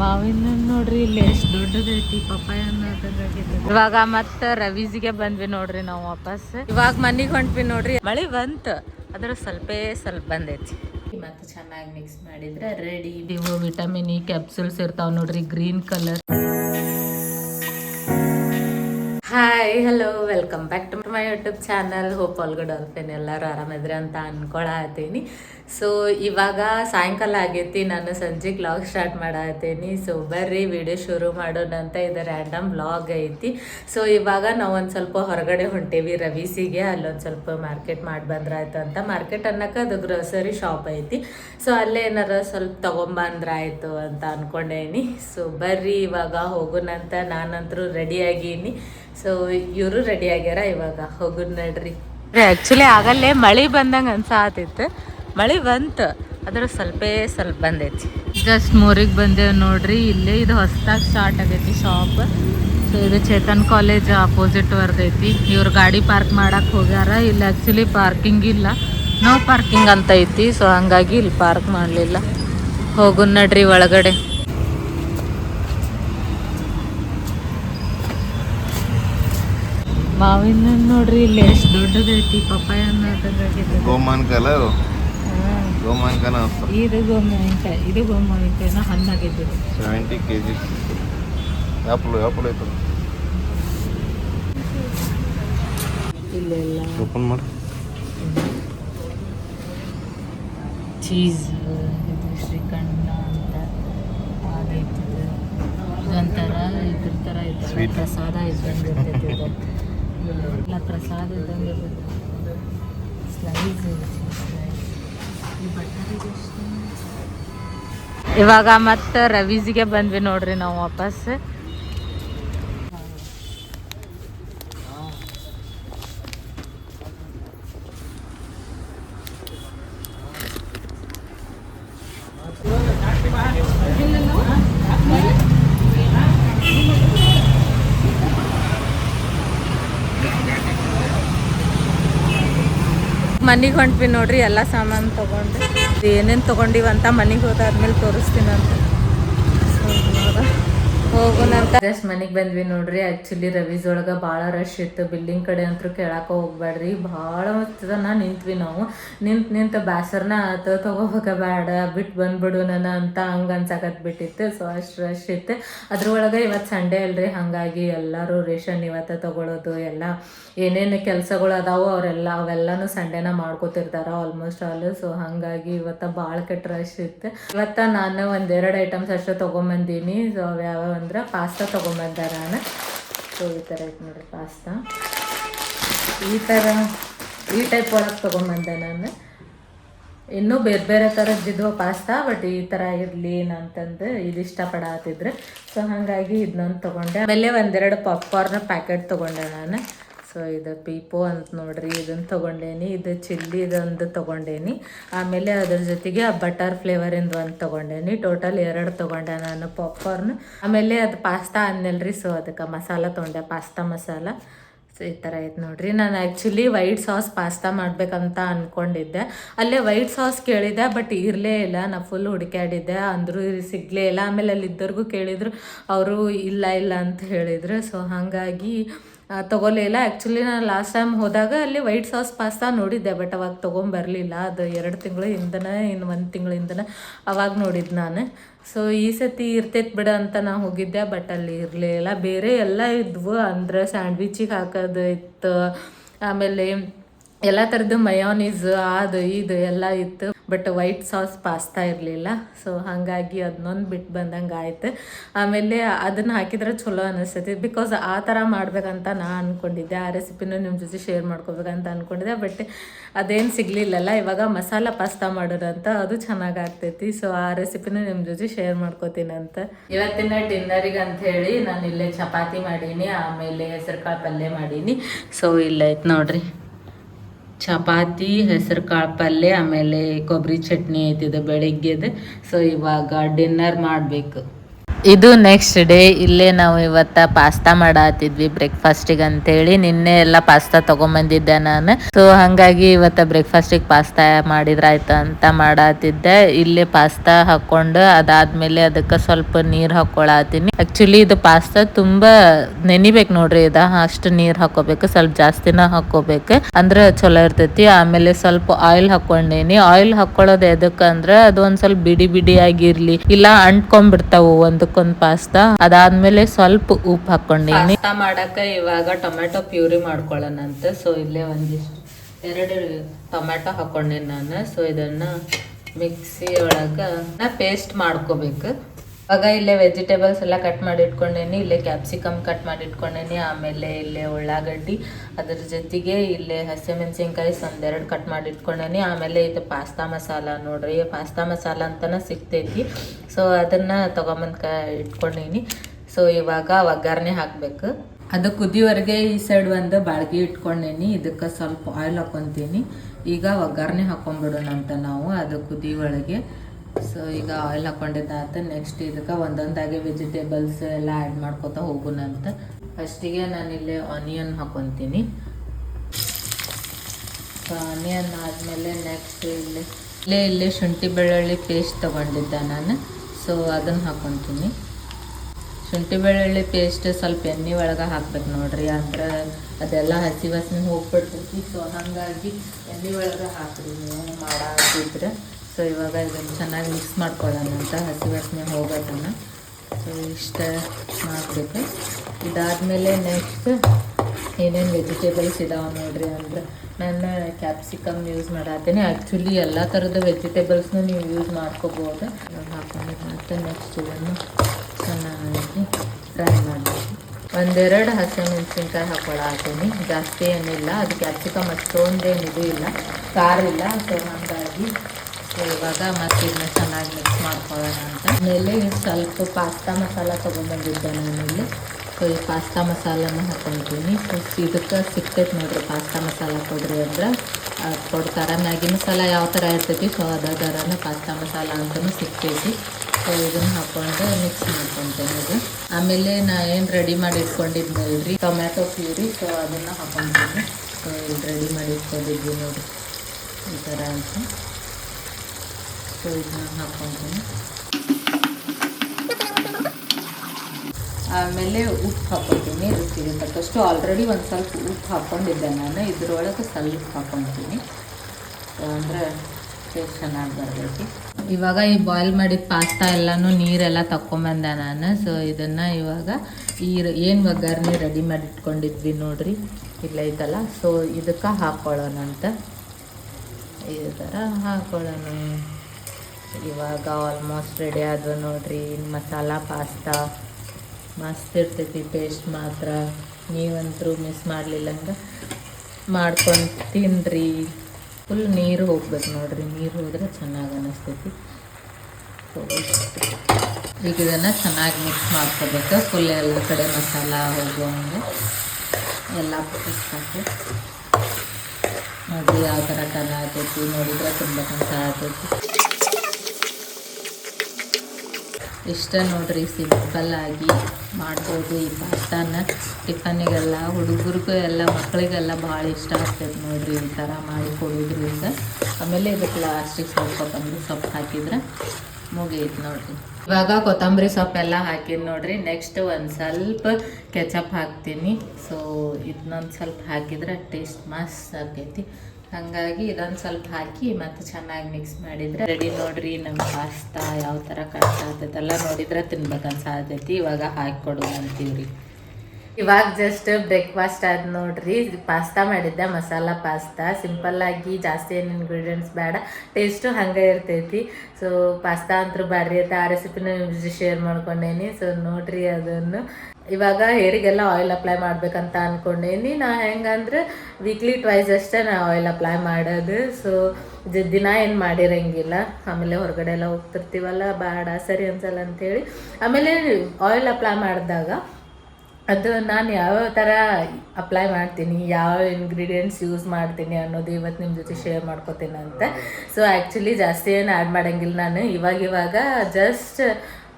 ಮಾವಿನ ನೋಡ್ರಿ, ಇಲ್ಲಿ ಎಷ್ಟು ದೊಡ್ಡದೈತಿ ಪಪ್ಪಾಯ ಇವಾಗ ಮತ್ತ ರವೀಸಿಗೆ ಬಂದ್ವಿ ನೋಡ್ರಿ ನಾವು ವಾಪಸ್. ಇವಾಗ ಮನಿಗ್ ಹೊಂಟ್ವಿ ನೋಡ್ರಿ, ಮಳೆ ಬಂತ ಅದ್ರ ಸ್ವಲ್ಪೇ ಸ್ವಲ್ಪ ಬಂದೈತಿ. ಮತ್ತೆ ಚೆನ್ನಾಗಿ ಮಿಕ್ಸ್ ಮಾಡಿದ್ರೆ ರೆಡಿ ಇವು ವಿಟಮಿನ್ ಇ ಕ್ಯಾಪ್ಸೂಲ್ಸ್ ಇರ್ತಾವ ನೋಡ್ರಿ, green colour. Hi hello welcome back to my YouTube channel hope all good dolphin ಎಲ್ಲರೂ ಆರಾಮಿದ್ರೆ ಅಂತ ಅನ್ಕೊಳತ್ತೀನಿ ಸೊ ಇವಾಗ ಸಾಯಂಕಾಲ ಆಗೈತಿ, ನಾನು ಸಂಜೆ ವ್ಲಾಗ್ ಸ್ಟಾರ್ಟ್ ಮಾಡತ್ತೀನಿ ಸೊ ಬರ್ರಿ ವಿಡಿಯೋ ಶುರು ಮಾಡೋಣ ಅಂತ ಇದು ರ್ಯಾಂಡಮ್ ಬ್ಲಾಗ್ ಐತಿ. ಸೊ ಇವಾಗ ನಾವು ಒಂದು ಸ್ವಲ್ಪ ಹೊರಗಡೆ ಹೊಂಟೇವಿ, ರವೀಸಿಗೆ. ಅಲ್ಲೊಂದು ಸ್ವಲ್ಪ ಮಾರ್ಕೆಟ್ ಮಾಡಿ ಬಂದ್ರಾಯ್ತು ಅಂತ. ಮಾರ್ಕೆಟ್ ಅನ್ನಕ್ಕೆ ಅದು ಗ್ರೋಸರಿ ಶಾಪ್ ಐತಿ. ಸೊ ಅಲ್ಲೇ ಏನಾರ ಸ್ವಲ್ಪ ತೊಗೊಂಬಂದ್ರಾಯ್ತು ಅಂತ ಅಂದ್ಕೊಂಡೇನಿ ಸೊ ಬರ್ರಿ, ಇವಾಗ ಹೋಗೋಣಂತ ನಾನಂತರೂ ರೆಡಿಯಾಗೀನಿ ಸೊ ಇವರು ರೆಡಿ ಆಗ್ಯಾರ ಇವಾಗ. ಹೋಗುದ್ ನಡ್ರಿ. ಆ್ಯಕ್ಚುಲಿ ಆಗಲ್ಲೇ ಮಳೆ ಬಂದಂಗೆ ಅನ್ಸಾತಿತ್ತು. ಮಳೆ ಬಂತು ಅದ್ರ ಸ್ವಲ್ಪೇ ಸ್ವಲ್ಪ ಬಂದೈತಿ. ಜಸ್ಟ್ ಮೂರಿಗೆ ಬಂದೇವು ನೋಡ್ರಿ ಇಲ್ಲೇ ಇದು ಹೊಸದಾಗಿ ಸ್ಟಾರ್ಟ್ ಆಗೈತಿ ಶಾಪ್ ಸೊ ಇದು ಚೇತನ್ ಕಾಲೇಜ್ ಅಪೋಸಿಟ್ ಬರ್ದೈತಿ ಇವ್ರು ಗಾಡಿ ಪಾರ್ಕ್ ಮಾಡಕ್ಕೆ ಹೋಗ್ಯಾರ ಇಲ್ಲಿ ಆ್ಯಕ್ಚುಲಿ ಪಾರ್ಕಿಂಗ್ ಇಲ್ಲ. ನೋ ಪಾರ್ಕಿಂಗ್ ಅಂತ ಐತಿ ಸೊ ಹಂಗಾಗಿ ಇಲ್ಲಿ ಪಾರ್ಕ್ ಮಾಡಲಿಲ್ಲ. ಹೋಗುನ್ ನಡ್ರಿ ಒಳಗಡೆ. ಮಾವಿನ ನೋಡ್ರಿ ಇಲ್ಲಿ ಎಷ್ಟು ದೊಡ್ಡದೈತಿ ಪಪ್ಪಾಯ ಅನ್ನೋದಂಗಾಗೈತಿ ಗೋಮಾನ್ಕಲ್ಲ ಗೋಮಾನ್ಕನ ಇದು ಗೋಮಾವಿನಕಾಯಿ ಇದು ಗೋಮಾವಿನಕಾಯಿನ ಹಣ್ಣಾಗಿದ್ದು. Seventy K G apple apple ಐತಲ್ಲ ಇಲ್ಲೆಲ್ಲ. ಓಪನ್ ಮಾಡಿ. ಚೀಸ್ ಇದು ಶ್ರೀಖಂಡ ಅಂತ ಅದೈತಿ ಇದು. ಇದೊಂಥರ ಇದ್ರ ಥರ ಇದೆ Sweet. ಪ್ರಸಾದ ಇದ್ದಂಗೆ ಇರ್ತೈತಿ ಇದು ಎಲ್ಲ ಪ್ರಸಾದ ಇದ್ದಂಗೆ ಸ್ಲೈಸ್ ಇವಾಗ ಮತ್ತೆ ರವೀಸಿಗೆ ಬಂದ್ವಿ ನೋಡ್ರಿ ನಾವು ವಾಪಸ್. ಮನಿಗೆ ಹೊಂಟ್ವಿ ನೋಡ್ರಿ ಎಲ್ಲ ಸಾಮಾನು ತೊಗೊಂಡು ಏನೇನು ತೊಗೊಂಡಿವಂತ ಮನೆಗೆ ಹೋದಾದ್ಮೇಲೆ ತೋರಿಸ್ತೀನಂತ. ಹೋಗೋಣಂತ ಜಸ್ಟ್ ಮನೆಗೆ ಬಂದ್ವಿ ನೋಡ್ರಿ. ಆಕ್ಚುಲಿ ರವೀಸ್ ಒಳಗೆ ಭಾಳ ರಶ್ ಇತ್ತು. ಬಿಲ್ಡಿಂಗ್ ಕಡೆ ಅಂತೂ ಕೇಳಾಕ ಹೋಗ್ಬೇಡ್ರಿ ಭಾಳ ನಾ ನಿಂತ್ವಿ ನಾವು. ನಿಂತು ನಿಂತು ಬ್ಯಾಸರ್ನ ಆತ ತಗೋಬೇಕ ಬೇಡ ಬಿಟ್ಟು ಬಂದ್ಬಿಡು ನನ್ನ ಅಂತ ಹಂಗ ಅನ್ಸಕತ್ ಬಿಟ್ಟಿತ್ತು. ಸೊ ಅಷ್ಟು ರಶ್ ಇತ್ತು. ಅದ್ರೊಳಗೆ ಇವತ್ತು ಸಂಡೇ ಅಲ್ರಿ. ಹಾಗಾಗಿ ಎಲ್ಲರೂ ರೇಷನ್ ಇವತ್ತು ತಗೊಳೋದು, ಎಲ್ಲ ಏನೇನು ಕೆಲಸಗಳು ಅದಾವೋ ಅವರೆಲ್ಲ, ಅವೆಲ್ಲನೂ ಸಂಡೇನ ಮಾಡ್ಕೋತಿರ್ತಾರ ಆಲ್ಮೋಸ್ಟ್ ಆಲ್ ಸೊ ಹಾಗಾಗಿ ಇವತ್ತು ಭಾಳ ಕೆಟ್ಟ ರಶ್ ಇತ್ತು. ಇವತ್ತು ನಾನು ಒಂದೆರಡು ಐಟಮ್ಸ್ ಅಷ್ಟೇ ತೊಗೊಂಬಂದೀನಿ. ಸೊ ಅವ್ಯಾವ ಅಂದ್ರೆ ಪಾಸ್ತಾ ತೊಗೊಂಬಂದಾರ ನಾನು ಸೊ ಈ ಥರ ಐತೆ ನೋಡ್ರಿ ಪಾಸ್ತಾ. ಈ ಥರ ಈ ಟೈಪ್ ಒಳಗೆ ತೊಗೊಂಬಂದೆ ನಾನು ಇನ್ನೂ ಬೇರೆ ಬೇರೆ ಥರದ್ದಿದ್ವು ಪಾಸ್ತಾ ಬಟ್ ಈ ಥರ ಇರಲಿ ಅಂತಂದು ಇದು ಇಷ್ಟಪಡತ್ತಿದ್ರು ಸೊ ಹಾಗಾಗಿ ಇದನ್ನೊಂದು ತೊಗೊಂಡೆ. ಆಮೇಲೆ ಒಂದೆರಡು ಪಾಪ್ಕಾರ್ನ್ ಪ್ಯಾಕೆಟ್ ತೊಗೊಂಡೆ ನಾನು ಸೊ, ಇದು ಪೀಪೋ ಅಂತ ನೋಡ್ರಿ ಇದನ್ನು ತೊಗೊಂಡೇನಿ, ಇದು ಚಿಲ್ಲಿ ಇದೊಂದು ತೊಗೊಂಡೇನಿ. ಆಮೇಲೆ ಅದ್ರ ಜೊತೆಗೆ ಆ ಬಟರ್ ಫ್ಲೇವರಿಂದ ಒಂದು ತೊಗೊಂಡೇನಿ. ಟೋಟಲ್ ಎರಡು ತೊಗೊಂಡೆ ನಾನು ಪಾಪ್ಕಾರ್ನ್. ಆಮೇಲೆ ಅದು ಪಾಸ್ತಾ ಅನ್ನಲ್ರಿ ಸೊ ಅದಕ್ಕೆ ಮಸಾಲ ತೊಗೊಂಡೆ, ಪಾಸ್ತಾ ಮಸಾಲ. ಸೊ, ಈ ಥರ ಐತೆ ನೋಡ್ರಿ. ನಾನು ಆ್ಯಕ್ಚುಲಿ ವೈಟ್ ಸಾಸ್ ಪಾಸ್ತಾ ಮಾಡಬೇಕಂತ ಅಂದ್ಕೊಂಡಿದ್ದೆ ಅಲ್ಲೇ ವೈಟ್ ಸಾಸ್ ಕೇಳಿದ್ದೆ ಬಟ್ ಇರಲೇ ಇಲ್ಲ. ನಾ ಫುಲ್ ಹುಡುಕಾಡಿದ್ದೆ ಅಂದರೂ ಸಿಗಲೇ ಇಲ್ಲ. ಆಮೇಲೆ ಅಲ್ಲಿ ಇದ್ದವ್ರಿಗೂ ಕೇಳಿದ್ರು, ಅವರು ಇಲ್ಲ ಇಲ್ಲ ಅಂತ ಹೇಳಿದ್ರು. ಸೊ, ಹಾಗಾಗಿ ಆ, ತಗೊಲೇ ಇಲ್ಲ. ಆ್ಯಕ್ಚುಲಿ ನಾನು ಲಾಸ್ಟ್ ಟೈಮ್ ಹೋದಾಗ ಅಲ್ಲಿ ವೈಟ್ ಸಾಸ್ ಪಾಸ್ತಾ ನೋಡಿದ್ದೆ ಬಟ್ ಅವಾಗ ತೊಗೊಂಬರಲಿಲ್ಲ ಅದು ಎರಡು ತಿಂಗಳು ಹಿಂದನ ಇನ್ನು ಒಂದು ತಿಂಗಳು ಹಿಂದನ ಅವಾಗ ನೋಡಿದ್ದು ನಾನು. ಸೊ ಈ ಸತಿ ಇರ್ತೈತೆ ಬಿಡ ಅಂತ ನಾ ಹೋಗಿದ್ದೆ ಬಟ್ ಅಲ್ಲಿ ಇರಲಿಲ್ಲ ಬೇರೆ ಎಲ್ಲ ಇದ್ವು ಅಂದ್ರೆ ಸ್ಯಾಂಡ್ವಿಚಿಗೆ ಹಾಕೋದು ಇತ್ತು. ಆಮೇಲೆ ಎಲ್ಲ ಥರದ್ದು ಮಯೋನೀಸ್ ಅದು ಇದು ಎಲ್ಲ ಇತ್ತು. ಬಟ್ ವೈಟ್ ಸಾಸ್ ಪಾಸ್ತಾ ಇರಲಿಲ್ಲ. ಸೊ ಹಾಗಾಗಿ ಅದನ್ನೊಂದು ಬಿಟ್ಟು ಬಂದಂಗೆ ಆಯಿತು. ಆಮೇಲೆ ಅದನ್ನು ಹಾಕಿದ್ರೆ ಚಲೋ ಅನಿಸ್ತೈತಿ. ಬಿಕಾಸ್ ಆ ಥರ ಮಾಡ್ಬೇಕಂತ ನಾ ಅಂದ್ಕೊಂಡಿದ್ದೆ ಆ ರೆಸಿಪಿನೂ ನಿಮ್ಮ ಜೊತೆ ಶೇರ್ ಮಾಡ್ಕೋಬೇಕಂತ ಅಂದ್ಕೊಂಡಿದ್ದೆ ಬಟ್ ಅದೇನು ಸಿಗಲಿಲ್ಲಲ್ಲ, ಇವಾಗ ಮಸಾಲ ಪಾಸ್ತಾ ಮಾಡೋದಂತ ಅದು ಚೆನ್ನಾಗಿ ಆಗ್ತೈತಿ. ಸೊ ಆ ರೆಸಿಪಿನೂ ನಿಮ್ಮ ಜೊತೆ ಶೇರ್ ಮಾಡ್ಕೋತೀನಿ ಅಂತ ಇವತ್ತಿನ ಡಿನ್ನರಿಗೆ ಅಂಥೇಳಿ ನಾನು ಇಲ್ಲೇ ಚಪಾತಿ ಮಾಡೀನಿ, ಆಮೇಲೆ ಹೆಸರುಕಾಳು ಪಲ್ಯ ಮಾಡೀನಿ. ಸೊ ಇಲ್ಲಾಯ್ತು ನೋಡ್ರಿ. ಚಪಾತಿ ಹೆಸರು ಕಾಳು ಪಲ್ಯ ಆಮೇಲೆ ಕೊಬ್ಬರಿ ಚಟ್ನಿ ಐತಿದೆ ಬೆಳಿಗ್ಗೆದು. ಸೊ ಇವಾಗ ಡಿನ್ನರ್ ಮಾಡಬೇಕು. ಇದು ನೆಕ್ಸ್ಟ್ ಡೇ ಇಲ್ಲೇ ನಾವು ಇವತ್ತ ಪಾಸ್ತಾ ಮಾಡತ್ತಿದ್ವಿ ಬ್ರೇಕ್ಫಾಸ್ಟಿಗೆ ಅಂತೇಳಿ. ನಿನ್ನೆ ಎಲ್ಲ ಪಾಸ್ತಾ ತಗೊಂಬಂದಿದ್ದೆ ನಾನು. ಸೊ ಹಂಗಾಗಿ ಇವತ್ತ ಬ್ರೇಕ್ಫಾಸ್ಟಿಗೆ ಪಾಸ್ತಾ ಮಾಡಿದ್ರ ಆಯ್ತು ಅಂತ ಮಾಡತ್ತಿದ್ದೆ ಇಲ್ಲೇ ಪಾಸ್ತಾ ಹಾಕೊಂಡು ಅದಾದ್ಮೇಲೆ ಅದಕ್ಕೆ ಸ್ವಲ್ಪ ನೀರ್ ಹಾಕೊಳತ್ತೀನಿ ಆಕ್ಚುಲಿ ಇದು ಪಾಸ್ತಾ ತುಂಬಾ ನೆನಿಬೇಕು ನೋಡ್ರಿ. ಇದ, ಅಷ್ಟು ನೀರ್ ಹಾಕೋಬೇಕು. ಸ್ವಲ್ಪ ಜಾಸ್ತಿನ ಹಾಕೋಬೇಕು. ಅಂದ್ರೆ ಚಲೋ ಇರ್ತೈತಿ. ಆಮೇಲೆ ಸ್ವಲ್ಪ ಆಯಿಲ್ ಹಾಕೊಂಡೇನಿ. ಆಯಿಲ್ ಹಾಕೊಳ್ಳೋದು ಎದಕ್ಕಂದ್ರೆ ಅದು ಒಂದ್ ಸ್ವಲ್ಪ ಬಿಡಿ ಬಿಡಿ ಆಗಿರ್ಲಿ ಇಲ್ಲ ಅಂಟ್ಕೊಂಡ್ಬಿಡ್ತಾವು ಒಂದಕ್ಕೊಂದ್ ಪಾಸ್ತಾ? ಅದಾದ್ಮೇಲೆ ಸ್ವಲ್ಪ ಉಪ್ಪು ಹಾಕೊಂಡಿನಿ ಪಾಸ್ತಾ ಮಾಡಕ ಇವಾಗ ಟೊಮೆಟೊ ಪ್ಯೂರಿ ಮಾಡ್ಕೊಳ್ಳೋಣ ಅಂತ ಸೊ, ಇಲ್ಲೇ ಒಂದಿಷ್ಟು, ಎರಡು ಟೊಮೆಟೊ ಹಾಕೊಂಡೇನಿ ನಾನು. ಸೊ, ಇದನ್ನ ಮಿಕ್ಸಿ ಒಳಗ ಪೇಸ್ಟ್ ಮಾಡ್ಕೋಬೇಕು. ಇವಾಗ ಇಲ್ಲೇ ವೆಜಿಟೇಬಲ್ಸ್ ಎಲ್ಲ ಕಟ್ ಮಾಡಿ ಇಟ್ಕೊಂಡೇನಿ ಇಲ್ಲೇ ಕ್ಯಾಪ್ಸಿಕಮ್ ಕಟ್ ಮಾಡಿ ಇಟ್ಕೊಂಡೇನಿ ಆಮೇಲೆ ಇಲ್ಲೇ ಉಳ್ಳಾಗಡ್ಡಿ, ಅದ್ರ ಜೊತೆಗೆ ಇಲ್ಲೇ ಹಸಿಮೆಣಸಿನ್ಕಾಯಿ ಒಂದೆರಡು ಕಟ್ ಮಾಡಿ ಇಟ್ಕೊಂಡೇನಿ ಆಮೇಲೆ ಇದು ಪಾಸ್ತಾ ಮಸಾಲ ನೋಡ್ರಿ ಪಾಸ್ತಾ ಮಸಾಲ ಅಂತನ ಸಿಗ್ತೈತಿ. ಸೊ ಅದನ್ನ ತಗೊಂಬಂದ್ ಕ ಇಟ್ಕೊಂಡೇನಿ. ಸೊ ಇವಾಗ ಒಗ್ಗರಣೆ ಹಾಕ್ಬೇಕು. ಅದು ಕುದಿವರೆಗೆ ಈ ಸೈಡ್ ಒಂದು ಬಾಳ್ಗಿ ಇಟ್ಕೊಂಡೇನಿ, ಇದಕ್ಕೆ ಸ್ವಲ್ಪ ಆಯಿಲ್ ಹಾಕೊಂತೀನಿ. ಈಗ ಒಗ್ಗರಣೆ ಹಾಕೊಂಡ್ಬಿಡೋಣ ಅಂತ ನಾವು, ಅದು ಕುದಿ ಒಳಗೆ ಸೊ ಈಗ ಆಯಿಲ್ ಹಾಕೊಂಡಿದ್ದಾತ ನೆಕ್ಸ್ಟ್ ಇದಕ್ಕೆ ಒಂದೊಂದಾಗಿ ವೆಜಿಟೇಬಲ್ಸ್ ಎಲ್ಲ ಆ್ಯಡ್ ಮಾಡ್ಕೊತಾ ಹೋಗೋಣ ಅಂತ. ಫಸ್ಟಿಗೆ ನಾನಿಲ್ಲಿ ಆನಿಯನ್ ಹಾಕೊತೀನಿ. ಸೊ ಆನಿಯನ್ ಆದಮೇಲೆ ನೆಕ್ಸ್ಟ್ ಇಲ್ಲಿ, ಇಲ್ಲೇ ಇಲ್ಲೇ ಶುಂಠಿ ಬೆಳ್ಳುಳ್ಳಿ ಪೇಸ್ಟ್ ತೊಗೊಂಡಿದ್ದೆ ನಾನು. ಸೊ ಅದನ್ನು ಹಾಕೊತೀನಿ. ಶುಂಠಿ ಬೆಳ್ಳುಳ್ಳಿ ಪೇಸ್ಟ್ ಸ್ವಲ್ಪ ಎಣ್ಣೆ ಒಳಗೆ ಹಾಕ್ಬೇಕು ನೋಡ್ರಿ. ಅಂದ್ರೆ ಅದೆಲ್ಲ ಹಸಿ ವಾಸನೆ ಹೋಗ್ಬಿಡ್ತೈತಿ. ಸೊ ಹಾಗಾಗಿ ಎಣ್ಣೆ ಒಳಗೆ ಹಾಕ್ರಿ. ನೀವು ಮಾಡಾಕಿದ್ರೆ ಸೊ ಇವಾಗ ಇದನ್ನು ಚೆನ್ನಾಗಿ ಮಿಕ್ಸ್ ಮಾಡ್ಕೊಳ್ಳೋಣ ಅಂತ ಹಸಿ ವಾಸನೆ ಹೋಗೋದನ್ನು ಸೊ ಇಷ್ಟ ಮಾಡಬೇಕು. ಇದಾದಮೇಲೆ ನೆಕ್ಸ್ಟ್ ಏನೇನು ವೆಜಿಟೇಬಲ್ಸ್ ಇದಾವೆ ನೋಡ್ರಿ ಅಂದ್ರೆ ನಾನು ಕ್ಯಾಪ್ಸಿಕಮ್ ಯೂಸ್ ಮಾಡತ್ತೀನಿ. ಆ್ಯಕ್ಚುಲಿ ಎಲ್ಲ ಥರದ ವೆಜಿಟೇಬಲ್ಸ್ನು ನೀವು ಯೂಸ್ ಮಾಡ್ಕೋಬೋದು. ಹಾಕೊಂಡು ಮತ್ತು ನೆಕ್ಸ್ಟ್ ಇದನ್ನು ಚೆನ್ನಾಗಿ ಫ್ರೈ ಮಾಡಬೇಕು. ಒಂದೆರಡು ಹಸಿಮೆಣಸಿನ್ಕಾಯಿ ಹಾಕೊಳತ್ತೀನಿ ಜಾಸ್ತಿ ಏನಿಲ್ಲ. ಅದು ಕ್ಯಾಪ್ಸಿಕಮ್ ಅಷ್ಟೊಂದೇನು ಇದು ಇಲ್ಲ. ಖಾರ ಇಲ್ಲ. ಸೊ ಹಾಗಾಗಿ ಇವಾಗ ಮತ್ತೆ ಇದನ್ನ ಚೆನ್ನಾಗಿ ಮಿಕ್ಸ್ ಮಾಡ್ಕೊಳ್ಳೋಣ ಅಂತ. ಆಮೇಲೆ ಸ್ವಲ್ಪ ಪಾಸ್ತಾ ಮಸಾಲ ತೊಗೊಂಬಂದಿದ್ದೆ ನಾನಿಲ್ಲಿ ಸೊ ಈ ಪಾಸ್ತಾ ಮಸಾಲನ ಹಾಕೊಂಡಿದ್ದೀನಿ. ಸೊ ಇದಕ್ಕೆ ಸಿಗ್ತೈತೆ ನೋಡ್ರಿ ಪಾಸ್ತಾ ಮಸಾಲ ಕೊಡ್ರಿ ಅಂದ್ರೆ. ಅದು ಕೊಡ್ತಾರೆ ಮ್ಯಾಗಿ ಮಸಾಲ ಯಾವ ಥರ ಇರ್ತೈತಿ? ಸೊ ಅದೇ ಥರನೇ ಪಾಸ್ತಾ ಮಸಾಲ ಅಂತಲೂ ಸಿಗ್ತೈತಿ. ಸೊ ಇದನ್ನು ಹಾಕ್ಕೊಂಡು ಮಿಕ್ಸ್ ಮಾಡ್ಕೊತೇನೆ ಇದು. ಆಮೇಲೆ ನಾ ಏನು ರೆಡಿ ಮಾಡಿ ಇಟ್ಕೊಂಡಿದ್ನಲ್ರಿ? ಟೊಮ್ಯಾಟೊ ಪ್ಯೂರಿ ಸೊ ಅದನ್ನು ಹಾಕೊತೀನಿ ಸೊ ಇಲ್ಲಿ ರೆಡಿ ಮಾಡಿ ಇಟ್ಕೊಂಡಿದ್ವಿ ನೋಡಿ ಈ ಥರ ಅಂತ. ಸೊ ಇದನ್ನ ಹಾಕ್ಕೊತೀನಿ ಆಮೇಲೆ ಉಪ್ಪು ಹಾಕ್ಕೊತೀನಿ ರುಚಿಗೆ ತಕ್ಕಷ್ಟು. ಆಲ್ರೆಡಿ ಒಂದು ಸ್ವಲ್ಪ ಉಪ್ಪು ಹಾಕ್ಕೊಂಡಿದ್ದೆ ನಾನು. ಇದ್ರೊಳಗೆ ಸ್ವಲ್ಪ ಹಾಕ್ಕೊತೀನಿ ಅಂದರೆ ಟೇಸ್ಟ್ ಚೆನ್ನಾಗಿ ಬರ್ತೈತಿ ಇವಾಗ ಈ ಬಾಯ್ಲ್ ಮಾಡಿದ ಪಾಸ್ತಾ ಎಲ್ಲನೂ ನೀರೆಲ್ಲ ತಕ್ಕೊಂಬಂದೆ ನಾನು. ಸೊ ಇದನ್ನು ಇವಾಗ ಈ ಏನು ಒಗ್ಗರಣೆ ರೆಡಿ ಮಾಡಿ ಇಟ್ಕೊಂಡಿದ್ವಿ ನೋಡ್ರಿ. ಇಲ್ಲ ಐತಲ್ಲ ಸೊ ಇದಕ್ಕೆ ಹಾಕ್ಕೊಳ್ಳೋಣ ಅಂತ. ಈ ಥರ ಹಾಕ್ಕೊಳ್ಳೋಣ. ಇವಾಗ ಆಲ್ಮೋಸ್ಟ್ ರೆಡಿ ಆದ್ವು ನೋಡ್ರಿ. ಮಸಾಲ ಪಾಸ್ತಾ ಮಸ್ತ್ ಇರ್ತೈತಿ ಪೇಸ್ಟ್ ಮಾತ್ರ. ನೀವಂತರೂ ಮಿಸ್ ಮಾಡಲಿಲ್ಲಂಗೆ ಮಾಡ್ಕೊಂಡು ತಿನ್ನಿರಿ ಫುಲ್ ನೀರು ಹೋಗ್ಬೇಕು ನೋಡ್ರಿ. ನೀರು ಹೋದ್ರೆ ಚೆನ್ನಾಗಿ ಅನ್ನಿಸ್ತೈತಿ ಈಗ ಇದನ್ನು ಚೆನ್ನಾಗಿ ಮಿಕ್ಸ್ ಮಾಡ್ಕೋಬೇಕು. ಫುಲ್ ಎಲ್ಲ ಕಡೆ ಮಸಾಲ ಹೋಗುವಂಗೆ ಎಲ್ಲ ಕುಟ್ಟಿಸ್ಬೇಕು ನೋಡಿ ಯಾವ ಥರ ಕಲ ಆಗ್ತೈತಿ ನೋಡಿದ್ರೆ ತುಂಬ ಕನಸ ಆಗ್ತೈತಿ ಇಷ್ಟ ನೋಡ್ರಿ, ಸಿಂಪಲ್ ಆಗಿ ಮಾಡ್ಬೋದು ಈ ಪಾಸ್ತಾನ. ಟಿಫನ್ನಿಗೆಲ್ಲ ಹುಡುಗರಿಗೂ ಎಲ್ಲ ಮಕ್ಕಳಿಗೆಲ್ಲ ಭಾಳ ಇಷ್ಟ ಆಗ್ತೈತೆ ನೋಡ್ರಿ, ಈ ಥರ ಮಾಡಿ ಕೊಡೋದ್ರಿಂದ. ಆಮೇಲೆ ಇದಕ್ಕೆ ಲಾಸ್ಟಿಗೆ ಸ್ವಲ್ಪ ಕೊತ್ತಂಬರಿ ಸೊಪ್ಪು ಹಾಕಿದ್ರೆ ಮುಗಿಯಿತು ನೋಡ್ರಿ. ಇವಾಗ ಕೊತ್ತಂಬರಿ ಸೊಪ್ಪೆಲ್ಲ ಹಾಕಿದ್ದು ನೋಡ್ರಿ. ನೆಕ್ಸ್ಟ್ ಒಂದು ಸ್ವಲ್ಪ ಕೆಚಪ್ ಹಾಕ್ತೀನಿ. ಸೊ ಇದನ್ನೊಂದು ಸ್ವಲ್ಪ ಹಾಕಿದ್ರೆ ಟೇಸ್ಟ್ ಮಸ್ತ್ ಆಕೈತಿ. ಹಾಗಾಗಿ ಇದೊಂದು ಸ್ವಲ್ಪ ಹಾಕಿ ಮತ್ತೆ ಚೆನ್ನಾಗಿ ಮಿಕ್ಸ್ ಮಾಡಿದ್ರೆ ರೆಡಿ ನೋಡ್ರಿ ನಮ್ಮ ಪಾಸ್ತಾ ಯಾವ ಥರ ಆಗ್ತೈತಲ್ಲ ನೋಡಿದ್ರೆ ತಿನ್ಬೇಕು ಅನ್ಸಾತೈತಿ ಇವಾಗ ಹಾಕಿ ಕೊಡು ಅಂತೀವ್ರಿ. ಇವಾಗ ಜಸ್ಟ್ ಬ್ರೇಕ್ಫಾಸ್ಟ್ ಆದ್ ನೋಡ್ರಿ. ಪಾಸ್ತಾ ಮಾಡಿದ್ದೆ, ಮಸಾಲ ಪಾಸ್ತಾ ಆಗಿ ಜಾಸ್ತಿ ಏನು ಇಂಗ್ರೀಡಿಯೆಂಟ್ಸ್ ಬೇಡ. ಟೇಸ್ಟು ಹಂಗೆ ಇರ್ತೈತಿ. ಸೊ ಪಾಸ್ತಾ ಅಂತೂ ಬ್ಯಾಡ್ರಿ ಅಂತ ಆ ರೆಸಿಪಿನ ಶೇರ್ ಮಾಡ್ಕೊಂಡೇನಿ. ಸೊ ನೋಡ್ರಿ ಅದನ್ನು. ಇವಾಗ ಹೇರಿಗೆಲ್ಲ ಆಯಿಲ್ ಅಪ್ಲೈ ಮಾಡ್ಬೇಕಂತ ಅಂದ್ಕೊಂಡೇನಿ ನಾ ಹೆಂಗಂದ್ರೆ ವೀಕ್ಲಿ ಟ್ವೈಸ್ ಅಷ್ಟೇ ನಾ ಆಯಿಲ್ ಅಪ್ಲೈ ಮಾಡೋದು. ಸೊ ದಿನ ಏನು ಮಾಡಿರಂಗಿಲ್ಲ. ಆಮೇಲೆ ಹೊರಗಡೆ ಎಲ್ಲ ಹೋಗ್ತಿರ್ತೀವಲ್ಲ ಬೇಡ ಸರಿ ಅನ್ಸಲ್ಲ ಅಂಥೇಳಿ ಆಮೇಲೆ ಆಯಿಲ್ ಅಪ್ಲೈ ಮಾಡಿದಾಗ ಅದು ನಾನು ಯಾವ ಥರ ಅಪ್ಲೈ ಮಾಡ್ತೀನಿ, ಯಾವ ಇಂಗ್ರೀಡಿಯೆಂಟ್ಸ್ ಯೂಸ್ ಮಾಡ್ತೀನಿ ಅನ್ನೋದು ಇವತ್ತು ನಿಮ್ಮ ಜೊತೆ ಶೇರ್ ಮಾಡ್ಕೋತೀನಿ ಅಂತ ಸೊ ಆ್ಯಕ್ಚುಲಿ ಜಾಸ್ತಿ ಏನು ಆ್ಯಡ್ ಮಾಡಂಗಿಲ್ಲ ನಾನು. ಇವಾಗ ಇವಾಗ ಜಸ್ಟ್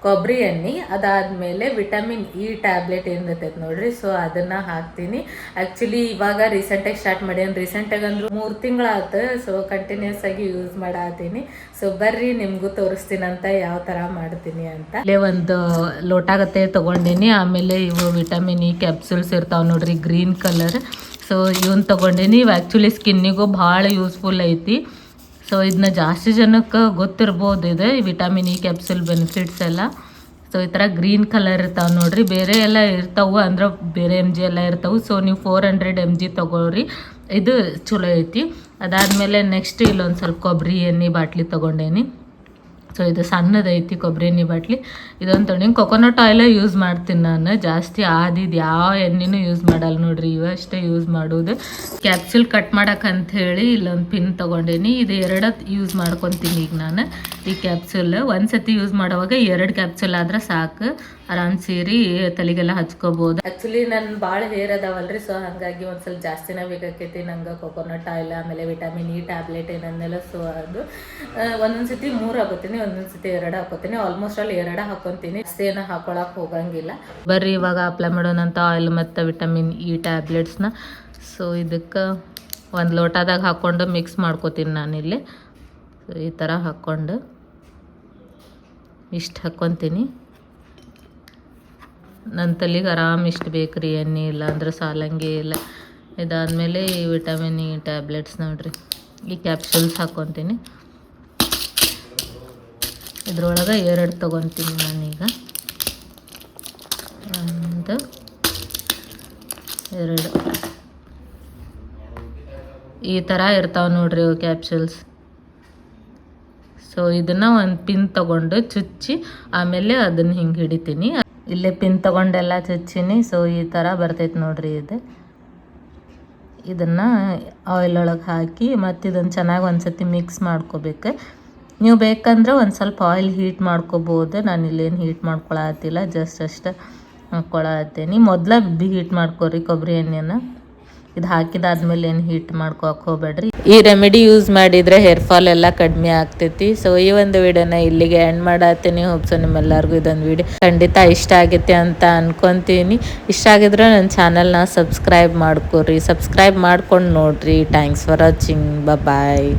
ಕೊಬ್ಬರಿ ಎಣ್ಣೆ, ಅದಾದಮೇಲೆ ವಿಟಮಿನ್ ಇ ಟ್ಯಾಬ್ಲೆಟ್ ಏನಿರ್ತೈತೆ ನೋಡ್ರಿ. ಸೊ ಅದನ್ನು ಹಾಕ್ತೀನಿ. ಆ್ಯಕ್ಚುಲಿ ಇವಾಗ ರೀಸೆಂಟಾಗಿ ಸ್ಟಾರ್ಟ್ ಮಾಡೀನಿ ರೀಸೆಂಟಾಗಿ ಅಂದ್ರೆ ಮೂರು ತಿಂಗಳಾಯ್ತು ಸೊ ಕಂಟಿನ್ಯೂಸ್ ಆಗಿ ಯೂಸ್ ಮಾಡತ್ತೀನಿ ಸೊ ಬರ್ರಿ, ನಿಮಗೂ ತೋರಿಸ್ತೀನಂತ ಯಾವ ಥರ ಮಾಡ್ತೀನಿ ಅಂತ. ಇಲ್ಲೇ ಒಂದು ಲೋಟಾಗತ್ತೆ ತಗೊಂಡಿನಿ. ಆಮೇಲೆ ಇವು ವಿಟಮಿನ್ ಇ ಕ್ಯಾಪ್ಸೂಲ್ಸ್ ಇರ್ತಾವೆ ನೋಡ್ರಿ ಗ್ರೀನ್ ಕಲರ್ ಸೊ ಇವನ್ ತೊಗೊಂಡಿನಿ. ಇವು ಆ್ಯಕ್ಚುಲಿ ಸ್ಕಿನ್ನಿಗೂ ಭಾಳ ಯೂಸ್ಫುಲ್ ಐತಿ. ಸೊ ಇದನ್ನ ಜಾಸ್ತಿ ಜನಕ್ಕೆ ಗೊತ್ತಿರ್ಬೋದು ಇದೆ ವಿಟಮಿನ್ ಇ ಕ್ಯಾಪ್ಸುಲ್ ಬೆನಿಫಿಟ್ಸ್ ಎಲ್ಲ. ಸೊ ಈ ಥರ ಗ್ರೀನ್ ಕಲರ್ ಇರ್ತಾವೆ ನೋಡಿರಿ. ಬೇರೆ ಎಲ್ಲ ಇರ್ತಾವೆ, ಅಂದ್ರೆ ಬೇರೆ ಎಂ ಜಿ ಎಲ್ಲ ಇರ್ತಾವೆ. ಸೊ ನೀವು ಫೋರ್ ಹಂಡ್ರೆಡ್ ಎಂ ಜಿ ತೊಗೊಳ್ರಿ. ಇದು ಚಲೋ ಐತಿ. ಅದಾದಮೇಲೆ ನೆಕ್ಸ್ಟ್ ಇಲ್ಲೊಂದು ಸ್ವಲ್ಪ ಕೊಬ್ಬರಿ ಎಣ್ಣೆ ಬಾಟ್ಲಿ ತೊಗೊಂಡೇನಿ. ಸೊ ಇದು ಸಣ್ಣದೈತಿ ಕೊಬ್ಬರಿ ಎಣ್ಣೆ ಬಾಟ್ಲಿ. ಇದೊಂದು ತೊಗೊಂಡು ಕೊಕೊನಟ್ ಆಯಿಲೇ ಯೂಸ್ ಮಾಡ್ತೀನಿ ನಾನು. ಜಾಸ್ತಿ ಆದಿದ್ದು ಯಾವ ಎಣ್ಣೆನೂ ಯೂಸ್ ಮಾಡಲ್ಲ ನೋಡ್ರಿ ಇವಷ್ಟೇ ಯೂಸ್ ಮಾಡೋದು. ಕ್ಯಾಪ್ಸೂಲ್ ಕಟ್ ಮಾಡೋಕ್ಕಂಥೇಳಿ ಇಲ್ಲೊಂದು ಪಿನ್ ತೊಗೊಂಡೇನಿ. ಇದು ಎರಡು ಯೂಸ್ ಮಾಡ್ಕೊತೀನಿ ಈಗ ನಾನು. ಈ ಕ್ಯಾಪ್ಸೂಲ್ ಒಂದು ಸತಿ ಯೂಸ್ ಮಾಡುವಾಗ ಎರಡು ಕ್ಯಾಪ್ಸೂಲ್ ಆದ್ರೆ ಸಾಕು. ಆರಾಮ್ ಸೀರಿ ತಲೆಗೆಲ್ಲ ಹಚ್ಕೋಬಹುದು ಆಕ್ಚುಲಿ ನನ್ನ ಭಾಳ ಹೇರ್ ಅದಾವಲ್ರಿ ಸೊ ಹಾಗಾಗಿ ಒಂದು ಸ್ವಲ್ಪ ಜಾಸ್ತಿನೇ ಬೇಕಾಕೈತಿ ನಂಗೆ ಕೊಕೊನಟ್ ಆಯಿಲ್ ಆಮೇಲೆ ವಿಟಮಿನ್ ಇ ಟ್ಯಾಬ್ಲೆಟ್ ಏನನ್ನೆಲ್ಲ ಸೊ ಅದು ಒಂದೊಂದು ಸತಿ ಮೂರು ಹಾಕೋತೀನಿ ಒಂದೊಂದು ಸತಿ ಎರಡು ಹಾಕೋತೀನಿ. ಆಲ್ಮೋಸ್ಟ್ ಅಲ್ಲಿ ಎರಡು ಹಾಕೊತೀನಿ. ಸೇನ ಹಾಕೊಳಕ್ಕೆ ಹೋಗಂಗಿಲ್ಲ. ಬರ್ರಿ ಇವಾಗ ಅಪ್ಲೈ ಮಾಡೋಣಂತ ಆಯಿಲ್ ಮತ್ತು ವಿಟಮಿನ್ ಇ ಟ್ಯಾಬ್ಲೆಟ್ಸ್ನ ಸೊ ಇದಕ್ಕೆ ಒಂದು ಲೋಟದಾಗ ಹಾಕ್ಕೊಂಡು ಮಿಕ್ಸ್ ಮಾಡ್ಕೋತೀನಿ ನಾನಿಲ್ಲಿ. ಈ ಥರ ಹಾಕ್ಕೊಂಡು ಇಷ್ಟು ಹಾಕ್ಕೊತೀನಿ ನನ್ನ ತಲೆಗೆ ಆರಾಮ್ ಇಷ್ಟು ಬೇಕು ಎಣ್ಣೆ ಇಲ್ಲ ಅಂದ್ರೆ ಸಾಲಂಗೆ ಇಲ್ಲ. ಇದಾದಮೇಲೆ ಈ ವಿಟಮಿನ್ ಇ ಟ್ಯಾಬ್ಲೆಟ್ಸ್ ನೋಡ್ರಿ. ಈ ಕ್ಯಾಪ್ಸೂಲ್ಸ್ ಹಾಕ್ಕೊತೀನಿ ಇದ್ರೊಳಗೆ ಎರಡು ತೊಗೊತೀನಿ ನಾನೀಗ. ಒಂದು, ಎರಡು. ಈ ಥರ ಇರ್ತಾವೆ ನೋಡ್ರಿ ಇವು ಕ್ಯಾಪ್ಸೂಲ್ಸ್. ಸೊ ಇದನ್ನು ಒಂದು ಪಿನ್ ತಗೊಂಡು ಚುಚ್ಚಿ ಆಮೇಲೆ ಅದನ್ನು ಹಿಂಗೆ ಹಿಡಿತೀನಿ. ಇಲ್ಲೇ ಪಿನ್ ತಗೊಂಡೆಲ್ಲ ಚುಚ್ಚಿನಿ. ಸೊ ಈ ಥರ ಬರ್ತೈತೆ ನೋಡ್ರಿ ಇದು. ಇದನ್ನು ಆಯಿಲ್ ಒಳಗೆ ಹಾಕಿ ಮತ್ತು ಇದನ್ನು ಚೆನ್ನಾಗಿ ಒಂದು ಸತಿ ಮಿಕ್ಸ್ ಮಾಡ್ಕೋಬೇಕು. ನೀವು ಬೇಕಂದ್ರೆ ಒಂದು ಸ್ವಲ್ಪ ಆಯಿಲ್ ಹೀಟ್ ಮಾಡ್ಕೋಬೋದು. ನಾನು ಇಲ್ಲೇನು ಹೀಟ್ ಮಾಡ್ಕೊಳತ್ತಿಲ್ಲ ಜಸ್ಟ್ ಅಷ್ಟು ಹಾಕ್ಕೊಳತ್ತೀನಿ ಮೊದ್ಲ ಹೀಟ್ ಮಾಡ್ಕೊರಿ ಕೊಬ್ಬರಿ ಎಣ್ಣೆನ. ಇದು ಹಾಕಿದಾದ್ಮೇಲೆ ಏನು ಹೀಟ್ ಮಾಡ್ಕೋಕೆ ಹೋಗ್ಬೇಡ್ರಿ. ಈ ರೆಮಿಡಿ ಯೂಸ್ ಮಾಡಿದರೆ ಹೇರ್ ಫಾಲ್ ಎಲ್ಲ ಕಡಿಮೆ ಆಗ್ತೈತಿ. ಸೊ ಈ ಒಂದು ವಿಡಿಯೋನ ಇಲ್ಲಿಗೆ ಎಂಡ್ ಮಾಡತ್ತೀನಿ. ಹೋಪ್ಸು ನಿಮ್ಮೆಲ್ಲರಿಗೂ ಇದೊಂದು ವಿಡಿಯೋ ಖಂಡಿತ ಇಷ್ಟ ಆಗೈತೆ ಅಂತ ಅನ್ಕೊತೀನಿ. ಇಷ್ಟ ಆಗಿದ್ರೆ ನನ್ನ ಚಾನಲ್ನ ಸಬ್ಸ್ಕ್ರೈಬ್ ಮಾಡ್ಕೊರಿ. ಸಬ್ಸ್ಕ್ರೈಬ್ ಮಾಡ್ಕೊಂಡು ನೋಡ್ರಿ. Thanks for watching bye